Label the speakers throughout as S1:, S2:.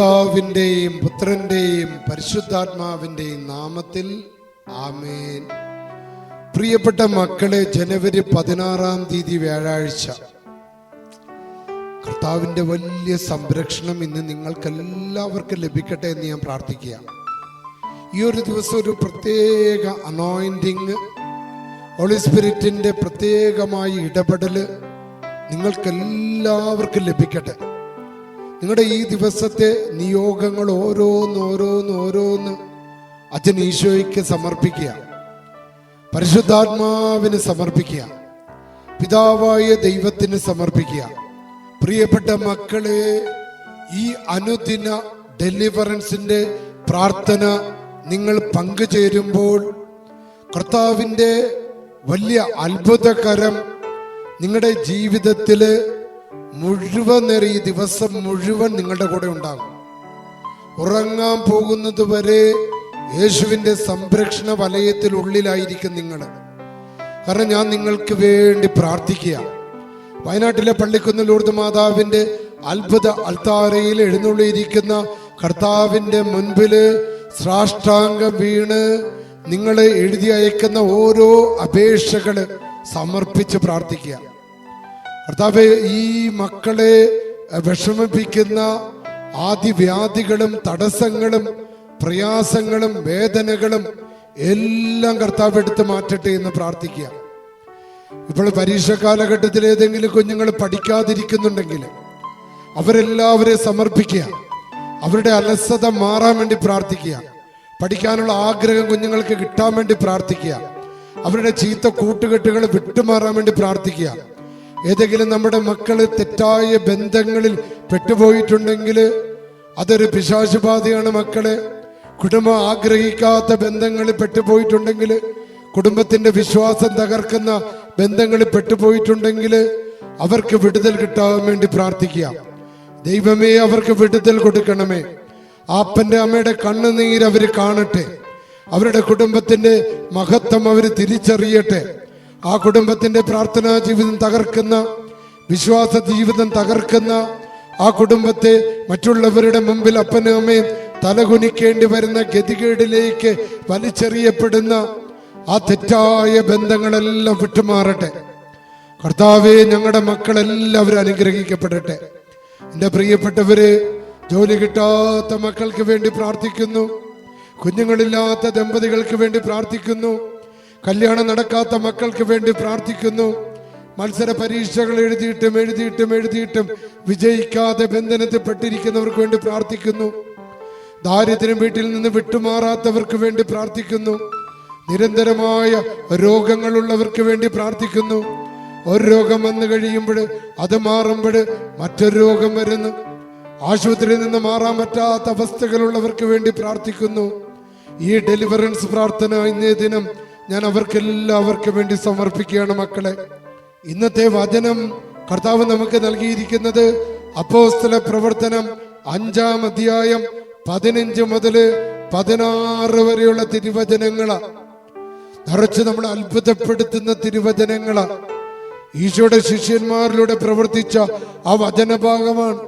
S1: പിതാവിന്റെയും പുത്രന്റെയും പരിശുദ്ധാത്മാവിന്റെയും നാമത്തിൽ ആമേൻ. പ്രിയപ്പെട്ട മക്കളെ ജനുവരി പതിനാറാം തീയതി വ്യാഴാഴ്ച കർത്താവിന്റെ വലിയ സംരക്ഷണം ഇന്ന് നിങ്ങൾക്കെല്ലാവർക്കും ലഭിക്കട്ടെ എന്ന് ഞാൻ പ്രാർത്ഥിക്കുക ഈ ഒരു ദിവസം ഒരു പ്രത്യേക അനോയിന്റിങ് ഹോളി സ്പിരിറ്റിന്റെ പ്രത്യേകമായ ഇടപെടൽ നിങ്ങൾക്കെല്ലാവർക്കും ലഭിക്കട്ടെ. നിങ്ങളുടെ ഈ ദിവസത്തെ നിയോഗങ്ങൾ ഓരോന്ന് ഓരോന്ന് ഓരോന്ന് അച്ഛൻ ഈശോയ്ക്ക് സമർപ്പിക്കുക. പരിശുദ്ധാത്മാവിന് സമർപ്പിക്കുക. പിതാവായ ദൈവത്തിന് സമർപ്പിക്കുക. പ്രിയപ്പെട്ട മക്കളെ ഈ അനുദിന ഡെലിവറൻസിന്റെ പ്രാർത്ഥന നിങ്ങൾ പങ്കുചേരുമ്പോൾ കർത്താവിന്റെ വലിയ അത്ഭുതകരം നിങ്ങളുടെ ജീവിതത്തിൽ മുഴുവൻ നേരം ഈ ദിവസം മുഴുവൻ നിങ്ങളുടെ കൂടെ ഉണ്ടാകും. ഉറങ്ങാൻ പോകുന്നത് വരെ യേശുവിന്റെ സംരക്ഷണ വലയത്തിൽ ഉള്ളിലായിരിക്കും നിങ്ങൾ. കാരണം ഞാൻ നിങ്ങൾക്ക് വേണ്ടി പ്രാർത്ഥിക്കുക വയനാട്ടിലെ പള്ളിക്കുന്ന് ലൂർദ് മാതാവിന്റെ അത്ഭുത അൽത്താരയിൽ എഴുന്നള്ളിയിരിക്കുന്ന കർത്താവിന്റെ മുൻപിൽ സാഷ്ടാംഗം വീണ് നിങ്ങളെ എഴുതി അയക്കുന്ന ഓരോ അപേക്ഷകൾ സമർപ്പിച്ച് പ്രാർത്ഥിക്കുക കർത്താവെ ഈ മക്കളെ വിഷമിപ്പിക്കുന്ന ആദിവ്യാധികളും തടസ്സങ്ങളും പ്രയാസങ്ങളും വേദനകളും എല്ലാം കർത്താവ് എടുത്ത് മാറ്റട്ടെ എന്ന് പ്രാർത്ഥിക്കുക. ഇപ്പോൾ പരീക്ഷ കാലഘട്ടത്തിൽ ഏതെങ്കിലും കുഞ്ഞുങ്ങൾ പഠിക്കാതിരിക്കുന്നുണ്ടെങ്കിൽ അവരെല്ലാവരെ സമർപ്പിക്കുക. അവരുടെ അലസത മാറാൻ വേണ്ടി പ്രാർത്ഥിക്കുക. പഠിക്കാനുള്ള ആഗ്രഹം കുഞ്ഞുങ്ങൾക്ക് കിട്ടാൻ വേണ്ടി പ്രാർത്ഥിക്കുക. അവരുടെ ചീത്ത കൂട്ടുകെട്ടുകൾ വിട്ടുമാറാൻ വേണ്ടി പ്രാർത്ഥിക്കുക. ഏതെങ്കിലും നമ്മുടെ മക്കൾ തെറ്റായ ബന്ധങ്ങളിൽ പെട്ടുപോയിട്ടുണ്ടെങ്കിൽ അതൊരു പിശാശുബാധയാണ് മക്കളെ. കുടുംബം ആഗ്രഹിക്കാത്ത ബന്ധങ്ങളിൽ പെട്ടുപോയിട്ടുണ്ടെങ്കിൽ കുടുംബത്തിന്റെ വിശ്വാസം തകർക്കുന്ന ബന്ധങ്ങളിൽ പെട്ടുപോയിട്ടുണ്ടെങ്കിൽ അവർക്ക് വിടുതൽ കിട്ടാൻ വേണ്ടി പ്രാർത്ഥിക്കുക. ദൈവമേ അവർക്ക് വിടുതൽ കൊടുക്കണമേ. ആപ്പന്റെ അമ്മയുടെ കണ്ണുനീര് അവർ കാണട്ടെ. അവരുടെ കുടുംബത്തിന്റെ മഹത്വം അവർ തിരിച്ചറിയട്ടെ. ആ കുടുംബത്തിന്റെ പ്രാർത്ഥനാ ജീവിതം തകർക്കുന്ന വിശ്വാസ ജീവിതം തകർക്കുന്ന ആ കുടുംബത്തെ മറ്റുള്ളവരുടെ മുമ്പിൽ അപ്പനും അമ്മയും തലകുനിക്കേണ്ടി വരുന്ന ഗതികേടിലേക്ക് വലിച്ചെറിയപ്പെടുന്ന ആ തെറ്റായ ബന്ധങ്ങളെല്ലാം വിട്ടുമാറട്ടെ. കർത്താവെ ഞങ്ങളുടെ മക്കളെല്ലാവരും അനുഗ്രഹിക്കപ്പെടട്ടെ. എന്റെ പ്രിയപ്പെട്ടവര് ജോലി കിട്ടാത്ത മക്കൾക്ക് വേണ്ടി പ്രാർത്ഥിക്കുന്നു. കുഞ്ഞുങ്ങളില്ലാത്ത ദമ്പതികൾക്ക് വേണ്ടി പ്രാർത്ഥിക്കുന്നു. കല്യാണം നടക്കാത്ത മക്കൾക്ക് വേണ്ടി പ്രാർത്ഥിക്കുന്നു. മത്സര പരീക്ഷകൾ എഴുതിയിട്ടും എഴുതിയിട്ടും എഴുതിയിട്ടും വിജയിക്കാതെ ബന്ധനത്തിൽപ്പെട്ടിരിക്കുന്നവർക്ക് വേണ്ടി പ്രാർത്ഥിക്കുന്നു. ദാരിദ്ര്യം വീട്ടിൽ നിന്ന് വിട്ടുമാറാത്തവർക്ക് വേണ്ടി പ്രാർത്ഥിക്കുന്നു. നിരന്തരമായ രോഗങ്ങളുള്ളവർക്ക് വേണ്ടി പ്രാർത്ഥിക്കുന്നു. ഒരു രോഗം വന്നു കഴിയുമ്പോൾ അത് മാറുമ്പോൾ മറ്റൊരു രോഗം വരുന്നു. ആശുപത്രിയിൽ നിന്ന് മാറാൻ പറ്റാത്ത അവസ്ഥകളുള്ളവർക്ക് വേണ്ടി പ്രാർത്ഥിക്കുന്നു. ഈ ഡെലിവറൻസ് പ്രാർത്ഥന ഇന്നേ ദിനം ഞാൻ അവർക്കെല്ലാവർക്കും വേണ്ടി സമർപ്പിക്കുകയാണ് മക്കളെ. ഇന്നത്തെ വചനം കർത്താവ് നമുക്ക് നൽകിയിരിക്കുന്നത് അപ്പോസ്തല പ്രവർത്തനം അഞ്ചാം അധ്യായം പതിനഞ്ച് മുതൽ പതിനാറ് വരെയുള്ള തിരുവചനങ്ങളാ. നിറച്ച് നമ്മൾ അത്ഭുതപ്പെടുത്തുന്ന തിരുവചനങ്ങളാ. ഈശോയുടെ ശിഷ്യന്മാരിലൂടെ പ്രവർത്തിച്ച ആ വചനഭാഗമാണ്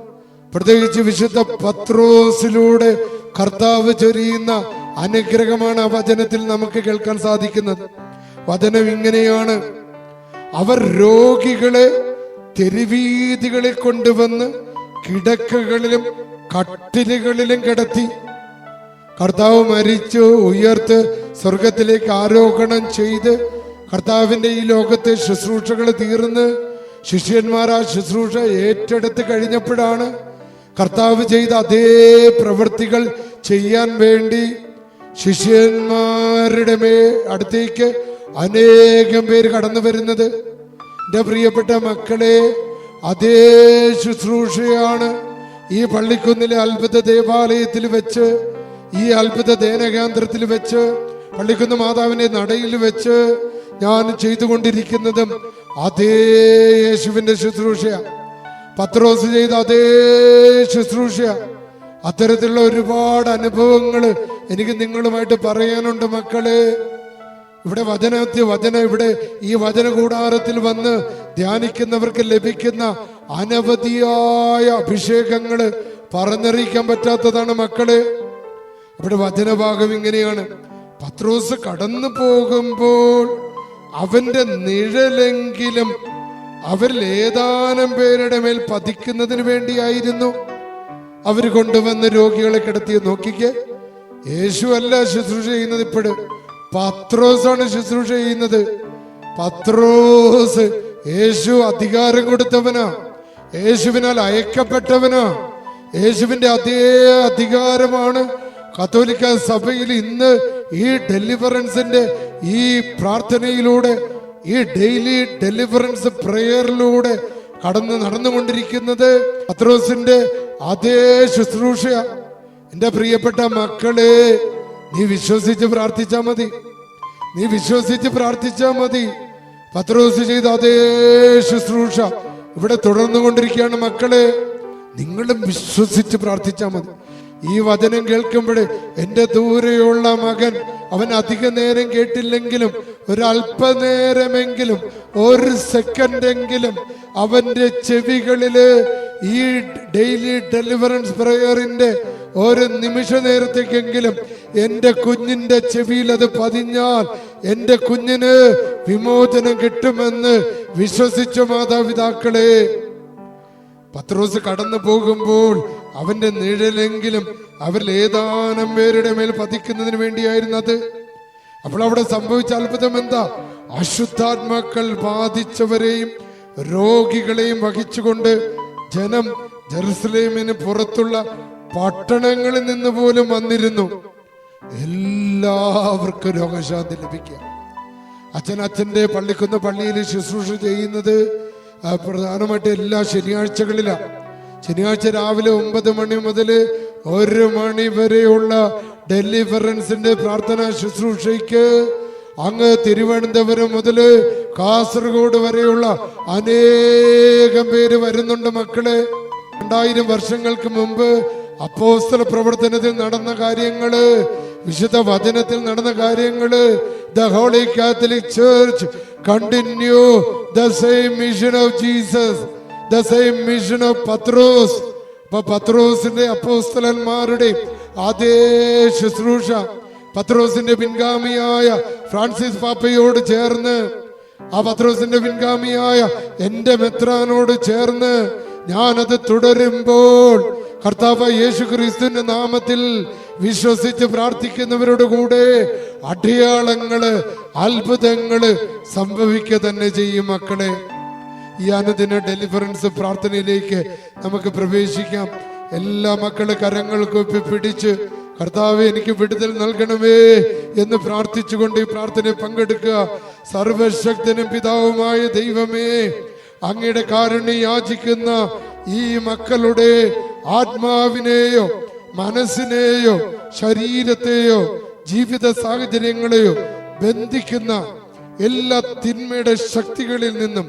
S1: പ്രത്യേകിച്ച് വിശുദ്ധ പത്രോസിലൂടെ കർത്താവ് ചൊരിയുന്ന അനുഗ്രഹമാണ് ആ വചനത്തിൽ നമുക്ക് കേൾക്കാൻ സാധിക്കുന്നത്. വചനം ഇങ്ങനെയാണ്. അവർ രോഗികളെ തെരുവീതികളിൽ കൊണ്ടുവന്ന് കിടക്കകളിലും കട്ടിലുകളിലും കിടത്തി. കർത്താവ് മരിച്ചു ഉയർത്ത് സ്വർഗത്തിലേക്ക് ആരോഹണം ചെയ്ത് കർത്താവിന്റെ ഈ ലോകത്തെ ശുശ്രൂഷകൾ തീർന്ന് ശിഷ്യന്മാർ ആ ശുശ്രൂഷ ഏറ്റെടുത്ത് കഴിഞ്ഞപ്പോഴാണ് കർത്താവ് ചെയ്ത അതേ പ്രവൃത്തികൾ ചെയ്യാൻ വേണ്ടി ശിഷ്യന്മാരുടെ മേ അടുത്തേക്ക് അനേകം പേര് കടന്നു വരുന്നത്. എന്റെ പ്രിയപ്പെട്ട മക്കളെ അതേ ശുശ്രൂഷയാണ് ഈ പള്ളിക്കുന്നിലെ അത്ഭുത ദേവാലയത്തിൽ വെച്ച് ഈ അത്ഭുത ദേനകേന്ദ്രത്തിൽ വെച്ച് പള്ളിക്കുന്ന് മാതാവിന്റെ നടയിൽ വെച്ച് ഞാൻ ചെയ്തുകൊണ്ടിരിക്കുന്നതും അതേ യേശുവിന്റെ ശുശ്രൂഷ പത്രോസ് ചെയ്ത അതേ ശുശ്രൂഷ അത്തരത്തിലുള്ള ഒരുപാട് അനുഭവങ്ങൾ എനിക്ക് നിങ്ങളുമായിട്ട് പറയാനുണ്ട് മക്കൾ. ഇവിടെ വചനത്തിൽ വചന ഇവിടെ ഈ വചന കൂടാരത്തിൽ വന്ന് ധ്യാനിക്കുന്നവർക്ക് ലഭിക്കുന്ന അനവധിയായ അഭിഷേകങ്ങൾ പറഞ്ഞറിയിക്കാൻ പറ്റാത്തതാണ് മക്കൾ. ഇവിടെ വചനഭാഗം ഇങ്ങനെയാണ്. പത്രോസ് കടന്നു പോകുമ്പോൾ അവന്റെ നിഴലെങ്കിലും അവരിൽ ഏതാനും പേരുടെ മേൽ പതിക്കുന്നതിന് വേണ്ടിയായിരുന്നു. അവർ കൊണ്ടുവന്ന് രോഗികളെ കിടത്തി നോക്കിക്കേ. യേശു അല്ല ശുശ്രൂഷ ചെയ്യുന്നത് ഇപ്പോഴും. പത്രോസാണ് ശുശ്രൂഷ ചെയ്യുന്നത്. പത്രോസ് യേശു അധികാരം കൊടുത്തവനാ. യേശുവിനാൽ അയക്കപ്പെട്ടവനാ. യേശുവിന്റെ അതേ അധികാരമാണ് കത്തോലിക്ക സഭയിൽ ഇന്ന് ഈ ഡെലിവറൻസിന്റെ ഈ പ്രാർത്ഥനയിലൂടെ ഈ ഡെയിലി ഡെലിവറൻസ് പ്രേയറിലൂടെ കടന്ന് നടന്നുകൊണ്ടിരിക്കുന്നത് പത്രോസിന്റെ അതേ ശുശ്രൂഷ എന്റെ പ്രിയപ്പെട്ട മക്കളെ നീ വിശ്വസിച്ച് പ്രാർത്ഥിച്ചാ മതി. നീ വിശ്വസിച്ച് പ്രാർത്ഥിച്ചാ മതി. പത്രോസ് ചെയ്ത അതേ ശുശ്രൂഷ ഇവിടെ തുടർന്നു കൊണ്ടിരിക്കുകയാണ് മക്കളെ. നിങ്ങളും വിശ്വസിച്ച് പ്രാർത്ഥിച്ചാൽ മതി. ഈ വചനം കേൾക്കുമ്പോഴേ എന്റെ ദൂരെയുള്ള മകൻ അവൻ അധിക നേരം കേട്ടില്ലെങ്കിലും ഒരല്പനേരമെങ്കിലും ഒരു സെക്കൻഡ് എങ്കിലും അവന്റെ ചെവികളിൽ ഈ ഡെയിലി ഡെലിവറൻസ് പ്രയറിന്റെ ഒരു നിമിഷ നേരത്തേക്കെങ്കിലും എന്റെ കുഞ്ഞിന്റെ ചെവിയിൽ അത് പതിഞ്ഞാൽ എന്റെ കുഞ്ഞിന് വിമോചനം കിട്ടുമെന്ന് വിശ്വസിച്ച മാതാപിതാക്കളെ. പത്രോസ് കടന്നു പോകുമ്പോൾ അവന്റെ നിഴലെങ്കിലും അവരിൽ ഏതാനും പേരുടെ മേൽ പതിക്കുന്നതിന് വേണ്ടിയായിരുന്നു അത്. അപ്പോൾ അവിടെ സംഭവിച്ച അത്ഭുതം എന്താ? അശുദ്ധാത്മാക്കൾ ബാധിച്ചവരെയും രോഗികളെയും വഹിച്ചുകൊണ്ട് ജനം ജെറുസലേമിന് പുറത്തുള്ള പട്ടണങ്ങളിൽ നിന്ന് പോലും വന്നിരുന്നു. എല്ലാവർക്കും രോഗശാന്തി ലഭിക്കുക. അച്ഛൻ അച്ഛന്റെ പള്ളിക്കുന്ന് പള്ളിയിൽ ശുശ്രൂഷ ചെയ്യുന്നത് പ്രധാനമായിട്ട് എല്ലാ ശനിയാഴ്ചകളിലാണ് ശനിയാഴ്ച രാവിലെ ഒമ്പത് മണി മുതൽ ഒരു മണി വരെയുള്ള ഡെലിവറൻസിന്റെ പ്രാർത്ഥന ശുശ്രൂഷയ്ക്ക് അങ്ങ് തിരുവനന്തപുരം മുതൽ കാസർഗോഡ് വരെയുള്ള അനേകം പേര് വരുന്നുണ്ട് മക്കളെ. രണ്ടായിരം വർഷങ്ങൾക്ക് മുമ്പ് അപ്പോസ്തല പ്രവർത്തനത്തിൽ നടന്ന കാര്യങ്ങൾ വിശുദ്ധ വചനത്തിൽ നടന്ന കാര്യങ്ങൾ the Holy Catholic Church continue the same mission of Jesus the same mission of പത്രോസ്. അപ്പൊ പത്രോസിന്റെ അപ്പോസ്തലന്മാരുടെ അതേ ശുശ്രൂഷ പത്രോസിന്റെ പിൻഗാമിയായ ഫ്രാൻസിസ് പാപ്പയോട് ചേർന്ന് ആ പത്രോസിന്റെ പിൻഗാമിയായ എന്റെ മെത്രാനോട് ചേർന്ന് ഞാനത് തുടരുമ്പോൾ കർത്താവ് യേശു ക്രിസ്തുവിന്റെ നാമത്തിൽ വിശ്വസിച്ച് പ്രാർത്ഥിക്കുന്നവരുടെ കൂടെ അടയാളങ്ങൾ അത്ഭുതങ്ങൾ സംഭവിക്കുക തന്നെ ചെയ്യും മക്കളെ. ഈ അനുദിന ഡെലിവറൻസ് പ്രാർത്ഥനയിലേക്ക് നമുക്ക് പ്രവേശിക്കാം. എല്ലാ മക്കളെ കരങ്ങൾ കൂപ്പി പിടിച്ച് കർത്താവ് എനിക്ക് വിടുതൽ നൽകണമേ എന്ന് പ്രാർത്ഥിച്ചുകൊണ്ട് ഈ പ്രാർത്ഥന പങ്കെടുക്കുക. സർവശക്തനും പിതാവുമായ ദൈവമേ അങ്ങയുടെ കാരുണ്യം യാചിക്കുന്ന ഈ മക്കളുടെ ആത്മാവിനെയോ മനസ്സിനെയോ ശരീരത്തെയോ ജീവിത സാഹചര്യങ്ങളെയോ ബന്ധിക്കുന്ന എല്ലാ തിന്മയുടെ ശക്തികളിൽ നിന്നും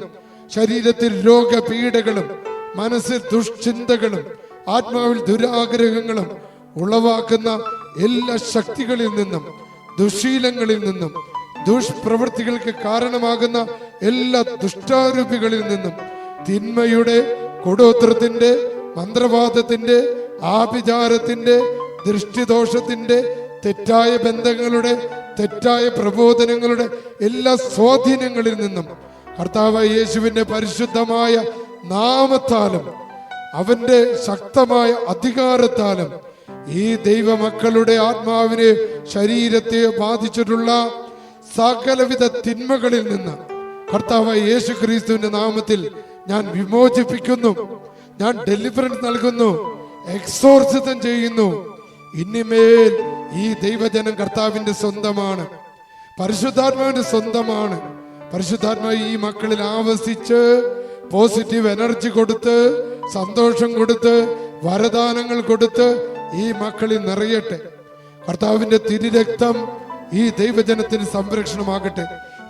S1: ശരീരത്തിൽ രോഗപീഠകളും മനസ്സിൽ ദുഷ്ചിന്തകളും ആത്മാവിൽ ദുരാഗ്രഹങ്ങളും ഉളവാക്കുന്ന എല്ലാ ശക്തികളിൽ നിന്നും ദുശീലങ്ങളിൽ നിന്നും ദുഷ്പ്രവൃത്തികൾക്ക് കാരണമാകുന്ന എല്ലാ ദുഷ്ടാരൂപികളിൽ നിന്നും തിന്മയുടെ കൂടോത്രത്തിന്റെ മന്ത്രവാദത്തിന്റെ ആഭിചാരത്തിന്റെ ദൃഷ്ടിദോഷത്തിന്റെ തെറ്റായ ബന്ധങ്ങളുടെ തെറ്റായ പ്രബോധനങ്ങളുടെ എല്ലാ സ്വാധീനങ്ങളിൽ നിന്നും കർത്താവ് യേശുവിന്റെ പരിശുദ്ധമായ നാമത്താലും അവന്റെ ശക്തമായ അധികാരത്താലും ഈ ദൈവമക്കളുടെ ആത്മാവിനെ ശരീരത്തെ ബാധിച്ചിട്ടുള്ള സകലവിധ തിന്മകളിൽ നിന്ന് കർത്താവ് യേശു ക്രിസ്തുവിന്റെ നാമത്തിൽ ഞാൻ വിമോചിപ്പിക്കുന്നു. ഞാൻ ഡെലിവറൻസ് നൽകുന്നു. എക്സോർസിതം ചെയ്യുന്നു. ഇനിമേൽ ഈ ദൈവജനം കർത്താവിന്റെ സ്വന്തമാണ്. പരിശുദ്ധാത്മാവിന്റെ സ്വന്തമാണ്. പരിശുദ്ധാത്മാവ് ഈ മക്കളിൽ ആവസിച്ച് പോസിറ്റീവ് എനർജി കൊടുത്ത് സന്തോഷം കൊടുത്ത് വരദാനങ്ങൾ കൊടുത്ത് ഈ മക്കളിൽ നിറയട്ടെ. കർത്താവിന്റെ തിരുരക്തം ഈ ദൈവജനത്തിന് സംരക്ഷണമാകട്ടെ.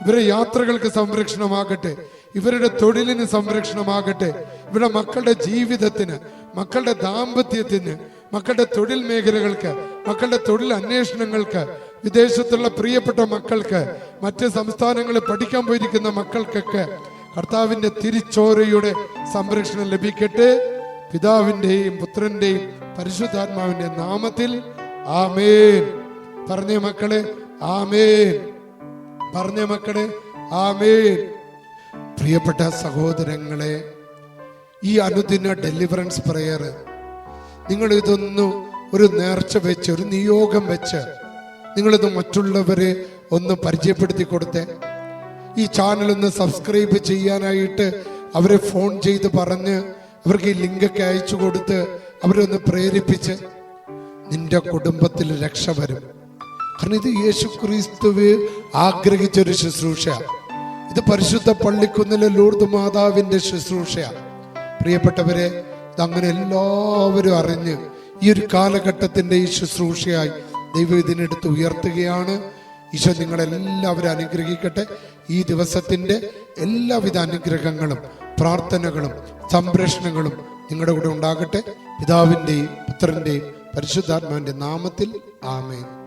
S1: ഇവരെ യാത്രകൾക്ക് സംരക്ഷണമാകട്ടെ. ഇവരുടെ തൊഴിലിന് സംരക്ഷണമാകട്ടെ. ഇവരുടെ മക്കളുടെ ജീവിതത്തിന് മക്കളുടെ ദാമ്പത്യത്തിന് മക്കളുടെ തൊഴിൽ മേഖലകൾക്ക് മക്കളുടെ തൊഴിൽ അന്വേഷണങ്ങൾക്ക് വിദേശത്തുള്ള പ്രിയപ്പെട്ട മക്കൾക്ക് മറ്റ് സംസ്ഥാനങ്ങളിൽ പഠിക്കാൻ പോയിരിക്കുന്ന മക്കൾക്കൊക്കെ കർത്താവിന്റെ തിരിച്ചോരയുടെ സംരക്ഷണം ലഭിക്കട്ടെ. പിതാവിന്റെയും പുത്രന്റെയും പരിശുദ്ധാത്മാവിന്റെ നാമത്തിൽ ആമേൻ. പറഞ്ഞ മക്കളെ ആമേൻ. പറഞ്ഞ മക്കളെ ആമേൻ. പ്രിയപ്പെട്ട സഹോദരങ്ങളെ ഈ അനുദിന ഡെലിവറൻസ് പ്രെയർ നിങ്ങൾ ഇതൊന്ന് ഒരു നേർച്ച വെച്ച് ഒരു നിയോഗം വെച്ച് നിങ്ങളിത് മറ്റുള്ളവരെ ഒന്ന് പരിചയപ്പെടുത്തി കൊടുത്തേ. ഈ ചാനൽ ഒന്ന് സബ്സ്ക്രൈബ് ചെയ്യാനായിട്ട് അവരെ ഫോൺ ചെയ്ത് പറഞ്ഞ് അവർക്ക് ഈ ലിങ്കൊക്കെ അയച്ചു കൊടുത്ത് അവരെ ഒന്ന് പ്രേരിപ്പിച്ച് നിന്റെ കുടുംബത്തിൽ രക്ഷ വരും. കാരണം ഇത് യേശു ക്രിസ്തുവ് ആഗ്രഹിച്ചൊരു ശുശ്രൂഷ ഇത് പരിശുദ്ധ പള്ളിക്കുന്നിലെ ലൂർദ് മാതാവിന്റെ ശുശ്രൂഷയാണ് പ്രിയപ്പെട്ടവരെ അങ്ങനെ എല്ലാവരും അറിഞ്ഞ് ഈ ഒരു കാലഘട്ടത്തിന്റെ ഈ ശുശ്രൂഷയായി ദൈവം ഇതിനെടുത്ത് ഉയർത്തുകയാണ്. ഈശോ നിങ്ങളെല്ലാവരും അനുഗ്രഹിക്കട്ടെ. ഈ ദിവസത്തിന്റെ എല്ലാവിധ അനുഗ്രഹങ്ങളും പ്രാർത്ഥനകളും സംരക്ഷണങ്ങളും നിങ്ങളുടെ കൂടെ ഉണ്ടാകട്ടെ. പിതാവിന്റെയും പുത്രന്റെയും പരിശുദ്ധാത്മാവിന്റെ നാമത്തിൽ ആമേൻ.